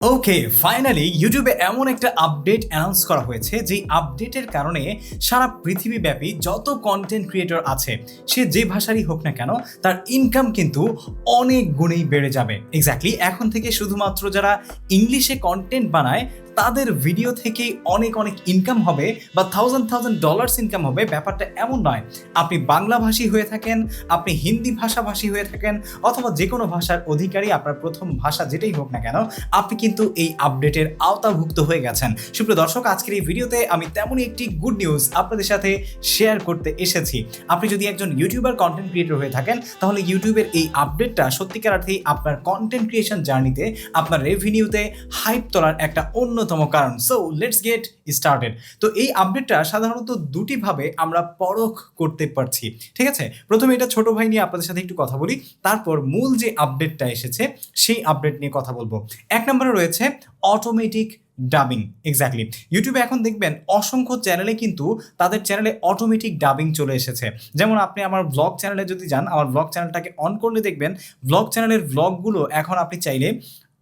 ওকে finally ইউটিউবে এমন একটা আপডেট অ্যানাউন্স করা হয়েছে, যে আপডেটের কারণে সারা পৃথিবীব্যাপী যত কন্টেন্ট ক্রিয়েটর আছে, সে যে ভাষারই হোক না কেন, তার ইনকাম কিন্তু অনেক গুণেই বেড়ে যাবে। এক্স্যাক্টলি এখন থেকে শুধুমাত্র যারা ইংলিশে কন্টেন্ট বানায় তাদের ভিডিও থেকেই অনেক অনেক ইনকাম হবে বা থাউজেন্ড থাউজেন্ড ডলার্স ইনকাম হবে, ব্যাপারটা এমন নয়। আপনি বাংলাভাষী হয়ে থাকেন, আপনি হিন্দি ভাষাভাষী হয়ে থাকেন, অথবা যে কোনো ভাষার অধিকারী, আপনার প্রথম ভাষা যেটাই হোক না কেন, আপনি কিন্তু এই আপডেটের আওতাভুক্ত হয়ে গেছেন। সুপ্রিয় দর্শক, আজকের এই ভিডিওতে আমি তেমনই একটি গুড নিউজ আপনাদের সাথে শেয়ার করতে এসেছি। আপনি যদি একজন ইউটিউবার কন্টেন্ট ক্রিয়েটর হয়ে থাকেন, তাহলে ইউটিউবের এই আপডেটটা সত্যিকার অর্থেই আপনার কন্টেন্ট ক্রিয়েশন জার্নিতে আপনার রেভিনিউতে হাইপ তোলার একটা অন্যতম কারণ। সো লেটস গেট স্টার্টেড তো এই আপডেটটা সাধারণত দুটি ভাবে আমরা পরখ করতে পারছি। ঠিক আছে? প্রথমে এটা ছোট ভাই নিয়ে আপনাদের সাথে একটু কথা বলি। তারপর মূল যে আপডেটটা এসেছে, সেই আপডেট নিয়ে কথা বলব। এক নম্বরে রয়েছে অটোমেটিক ডাবিং এক্স্যাক্টলি ইউটিউবে এখন দেখবেন অসংখ্য চ্যানেলে কিন্তু তাদের চ্যানেলে অটোমেটিক ডাবিং চলে এসেছে। যেমন আপনি আমার ব্লগ চ্যানেলে যদি যান, আমার ব্লগ চ্যানেলটাকে অন করলে দেখবেন ব্লগ চ্যানেলের ব্লগগুলো এখন আপনি চাইলে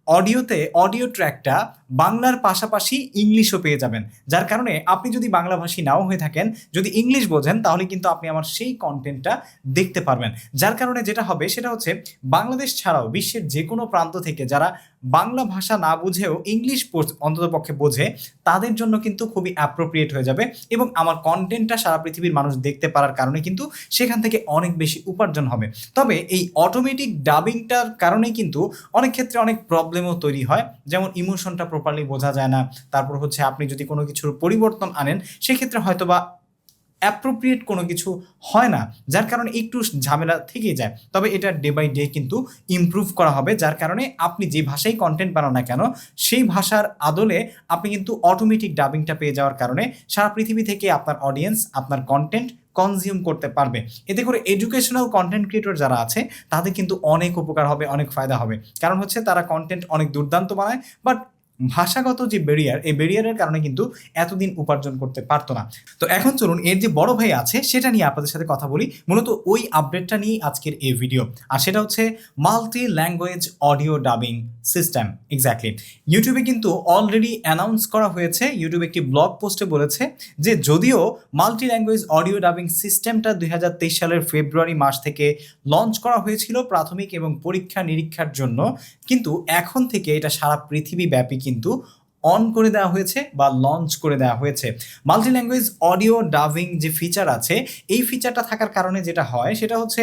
অডিওতে অডিও ট্র্যাকটা বাংলার পাশাপাশি ইংলিশও পেয়ে যাবেন। যার কারণে আপনি যদি বাংলাভাষী নাও হয়ে থাকেন, যদি ইংলিশ বোঝেন, তাহলে কিন্তু আপনি আমার সেই কন্টেন্টটা দেখতে পারবেন। যার কারণে যেটা হবে, সেটা হচ্ছে বাংলাদেশ ছাড়াও বিশ্বের যে কোনো প্রান্ত থেকে যারা বাংলা ভাষা না বুঝেও ইংলিশ অন্ততপক্ষে বোঝে, তাদের জন্য কিন্তু খুবই অ্যাপ্রোপ্রিয়েট হয়ে যাবে এবং আমার কন্টেন্টটা সারা পৃথিবীর মানুষ দেখতে পারার কারণে কিন্তু সেখান থেকে অনেক বেশি উপার্জন হবে। তবে এই অটোমেটিক ডাবিংটার কারণে কিন্তু অনেক ক্ষেত্রে অনেক প্রবলেমও তৈরি হয়। যেমন ইমোশনটা প্রপারলি বোঝা যায় না, তারপর হচ্ছে আপনি যদি কোনো কিছুর পরিবর্তন আনেন, সেক্ষেত্রে হয়তো বা অ্যাপ্রোপ্রিয়েট কোনো কিছু হয় না, যার কারণে একটু ঝামেলা থেকেই যায়। তবে এটা ডে বাই ডে কিন্তু ইমপ্রুভ করা হবে, যার কারণে আপনি যে ভাষায় কন্টেন্ট বানান না কেন, সেই ভাষার আদলে আপনি কিন্তু অটোমেটিক ডাবিংটা পেয়ে যাওয়ার কারণে সারা পৃথিবী থেকে আপনার অডিয়েন্স আপনার কন্টেন্ট কনজিউম করতে পারবে। এতে করে এডুকেশনাল কন্টেন্ট ক্রিয়েটর যারা আছে, তাদের কিন্তু অনেক উপকার হবে, অনেক ফায়দা হবে। কারণ হচ্ছে তারা কন্টেন্ট অনেক দুর্দান্ত বানায় বাট ভাষাগত যে ব্যারিয়ার এই ব্যারিয়ারের কারণে কিন্তু এতদিন উপার্জন করতে পারতো না। তো এখন চলুন, এর যে বড় ভাই আছে, সেটা নিয়ে আপনাদের সাথে কথা বলি। মূলত ওই আপডেটটা নিয়ে আজকের এই ভিডিও আর সেটা হচ্ছে multi language audio dubbing system exactly ইউটিউবে কিন্তু অলরেডি অ্যানাউন্স করা হয়েছে ইউটিউব একটি ব্লগ পোস্টে বলেছে যে যদিও মাল্টি ল্যাঙ্গুয়েজ অডিও ডাবিং সিস্টেমটা দুই হাজার তেইশ সালের ফেব্রুয়ারি মাস থেকে লঞ্চ করা হয়েছিল প্রাথমিক এবং পরীক্ষা নিরীক্ষার জন্য, কিন্তু এখন থেকে এটা সারা পৃথিবী ব্যাপী কিন্তু অন করে দেওয়া হয়েছে বা লঞ্চ করে দেওয়া হয়েছে। মাল্টি ল্যাঙ্গুয়েজ অডিও ডাবিং যে ফিচার আছে, এই ফিচারটা থাকার কারণে যেটা হয়, সেটা হচ্ছে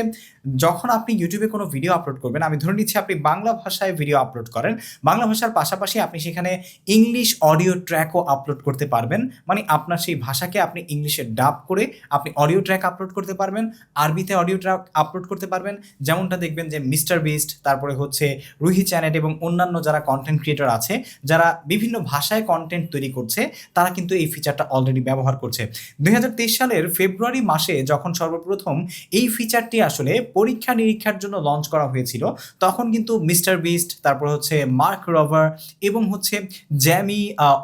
যখন আপনি ইউটিউবে কোনো ভিডিও আপলোড করবেন, আমি ধরে নিচ্ছি আপনি বাংলা ভাষায় ভিডিও আপলোড করেন, বাংলা ভাষার পাশাপাশি আপনি সেখানে ইংলিশ অডিও ট্র্যাকও আপলোড করতে পারবেন মানে আপনার সেই ভাষাকে আপনি ইংলিশে ডাব করে আপনি অডিও ট্র্যাক আপলোড করতে পারবেন, আরবিতে অডিও ট্র্যাক আপলোড করতে পারবেন, যেমনটা দেখবেন যে মিস্টার বিস্ট তারপরে হচ্ছে রুহি চ্যানেল এবং অন্যান্য যারা কন্টেন্ট ক্রিয়েটর আছে, যারা বিভিন্ন ভাষায় কন্টেন্ট তৈরি করছে, তারা কিন্তু এই ফিচারটা অলরেডি ব্যবহার করছে। দুই হাজার তেইশ সালের ফেব্রুয়ারি মাসে যখন সর্বপ্রথম এই ফিচারটি আসলে পরীক্ষা নিরীক্ষার জন্য লঞ্চ করা হয়েছিল, তখন কিন্তু মিস্টার বিস্ট তারপর হচ্ছে মার্ক রভার এবং হচ্ছে জ্যামি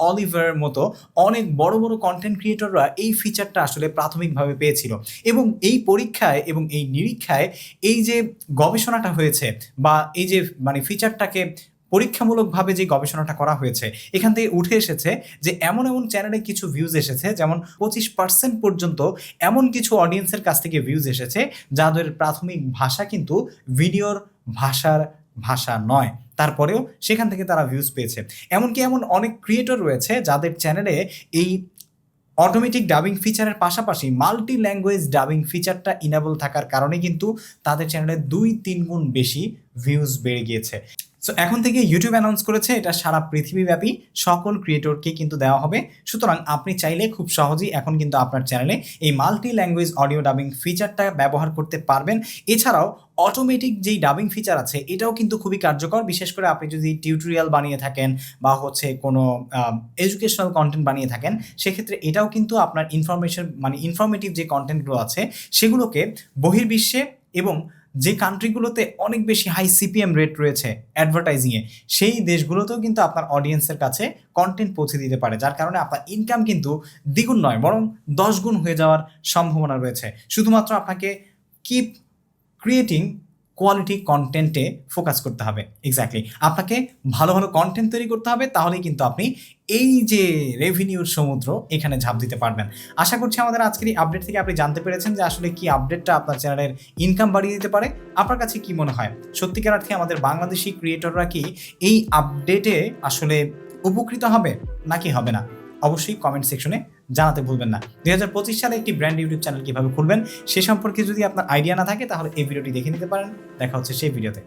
অলিভার মতো অনেক বড় বড় কন্টেন্ট ক্রিয়েটররা এই ফিচারটা আসলে প্রাথমিকভাবে পেয়েছিল। এবং এই পরীক্ষায় এবং এই নিরীক্ষায় এই যে গবেষণাটা হয়েছে বা এই যে মানে ফিচারটাকে পরীক্ষামূলকভাবে যে গবেষণাটা করা হয়েছে, এখান থেকে উঠে এসেছে যে এমন এমন চ্যানেলে কিছু ভিউজ এসেছে, যেমন পঁচিশ পার্সেন্ট পর্যন্ত এমন কিছু অডিয়েন্সের কাছ থেকে ভিউজ এসেছে, যাদের প্রাথমিক ভাষা কিন্তু ভিডিওর ভাষার ভাষা নয়। তারপরেও সেখান থেকে তারা ভিউজ পেয়েছে। এমনকি এমন অনেক ক্রিয়েটর রয়েছে যাদের চ্যানেলে এই অটোমেটিক ডাবিং ফিচারের পাশাপাশি মাল্টি ল্যাঙ্গুয়েজ ডাবিং ফিচারটা ইনেবল থাকার কারণে কিন্তু তাদের চ্যানেলে দুই তিন গুণ বেশি ভিউজ বেড়ে গিয়েছে। সো এখন থেকে ইউটিউব অ্যানাউন্স করেছে এটা সারা পৃথিবীব্যাপী সকল ক্রিয়েটরকে কিন্তু দেওয়া হবে। সুতরাং আপনি চাইলে খুব সহজেই এখন কিন্তু আপনার চ্যানেলে এই মাল্টি ল্যাঙ্গুয়েজ অডিও ডাবিং ফিচারটা ব্যবহার করতে পারবেন। এছাড়াও অটোমেটিক যেই ডাবিং ফিচার আছে, এটাও কিন্তু খুবই কার্যকর। বিশেষ করে আপনি যদি টিউটোরিয়াল বানিয়ে থাকেন বা হচ্ছে কোনো এডুকেশনাল কন্টেন্ট বানিয়ে থাকেন, সেক্ষেত্রে এটাও কিন্তু আপনার ইনফরমেশন মানে ইনফরমেটিভ যে কন্টেন্টগুলো আছে, সেগুলোকে বহির্বিশ্বে এবং যে কান্ট্রিগুলোতে অনেক বেশি হাই সিপিএম রেট রয়েছে অ্যাডভার্টাইজিংয়ে সেই দেশগুলোতেও কিন্তু আপনার অডিয়েন্সের কাছে কন্টেন্ট পৌঁছে দিতে পারে। যার কারণে আপনার ইনকাম কিন্তু দ্বিগুণ নয়, বরং দশ গুণ হয়ে যাওয়ার সম্ভাবনা রয়েছে। শুধুমাত্র আপনাকে কিপ ক্রিয়েটিং কোয়ালিটি কন্টেন্টে ফোকাস করতে হবে। এক্স্যাক্টলি আপনাকে ভালো ভালো কন্টেন্ট তৈরি করতে হবে, তাহলেই কিন্তু আপনি এই যে রেভিনিউর সমুদ্র, এখানে ঝাঁপ দিতে পারবেন। আশা করছি আমাদের আজকের এই আপডেট থেকে আপনি জানতে পেরেছেন যে আসলে কি আপডেটটা আপনার চ্যানেলের ইনকাম বাড়িয়ে দিতে পারে। আপনার কাছে কি মনে হয়? সত্যিকার অর্থে আমাদের বাংলাদেশি ক্রিয়েটররা কি এই আপডেটে আসলে উপকৃত হবে, নাকি হবে না? অবশ্যই কমেন্ট সেকশনে জানাতে ভুলবেন না। দুই হাজার পঁচিশ সালে একটি ব্র্যান্ড ইউটিউব চ্যানেল কীভাবে খুলবেন, সে সম্পর্কে যদি আপনার আইডিয়া না থাকে, তাহলে এই ভিডিওটি দেখে নিতে পারেন। দেখা হচ্ছে সেই ভিডিওতে